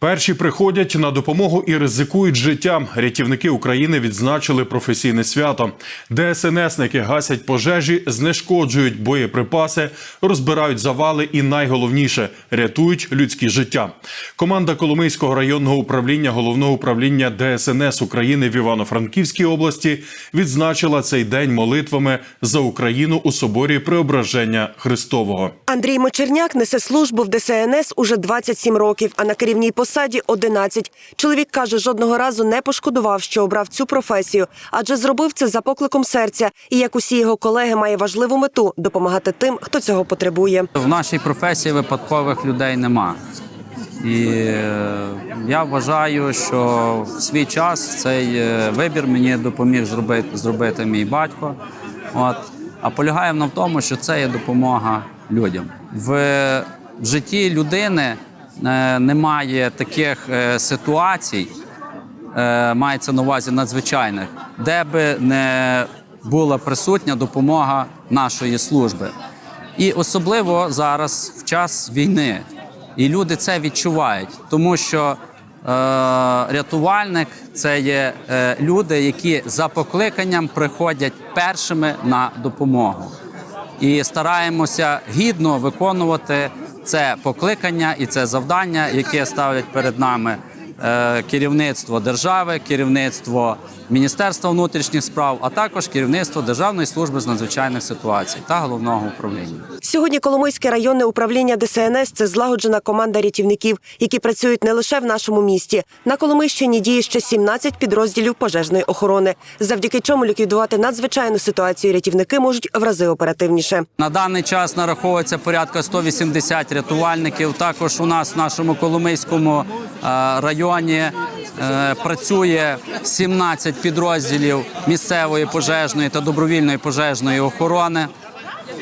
Перші приходять на допомогу і ризикують життям. Рятівники України відзначили професійне свято. ДСНСники гасять пожежі, знешкоджують боєприпаси, розбирають завали і найголовніше рятують людські життя. Команда Коломийського районного управління головного управління ДСНС України в Івано-Франківській області відзначила цей день молитвами за Україну у соборі Преображення Христового. Андрій Мочерняк несе службу в ДСНС уже 27 років, а на керівній посаді 11. Чоловік каже, жодного разу не пошкодував, що обрав цю професію, адже зробив це за покликом серця. І як усі його колеги, має важливу мету допомагати тим, хто цього потребує. В нашій професії випадкових людей нема. І е, я вважаю, що в свій час цей е, вибір мені допоміг зробити, зробити мій батько. От. А полягає в тому, що це є допомога людям. В житті людини немає таких е, ситуацій, е, мається на увазі надзвичайних, де би не була присутня допомога нашої служби. І особливо зараз в час війни. І люди це відчувають, тому що е, рятувальник це є е, люди, які за покликанням приходять першими на допомогу. І стараємося гідно виконувати це покликання і це завдання, яке ставлять перед нами керівництво держави, керівництво Міністерства внутрішніх справ, а також керівництво Державної служби з надзвичайних ситуацій та головного управління. Сьогодні Коломийське районне управління ДСНС це злагоджена команда рятівників, які працюють не лише в нашому місті. На Коломийщині діє ще 17 підрозділів пожежної охорони, завдяки чому ліквідувати надзвичайну ситуацію рятівники можуть в рази оперативніше. На даний час нараховується порядка 180 рятувальників. Також у нас в нашому Коломийському е, районі е, працює 17 підрозділів місцевої пожежної та добровільної пожежної охорони,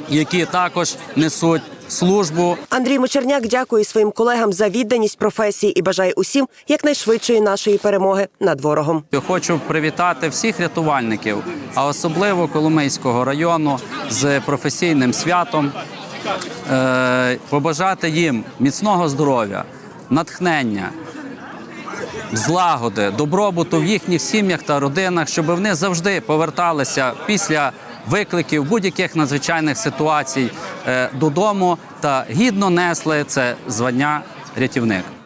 які також несуть службу Андрій Мочерняк дякує своїм колегам за відданість професії і бажає усім якнайшвидшої нашої перемоги над ворогом. Я Хочу привітати всіх рятувальників, а особливо Коломийського району з професійним святом, е, побажати їм міцного здоров'я, натхнення, злагоди, добробуту в їхніх сім'ях та родинах, щоб вони завжди поверталися після викликів будь-яких надзвичайних ситуацій е, додому та гідно несли це звання рятівник.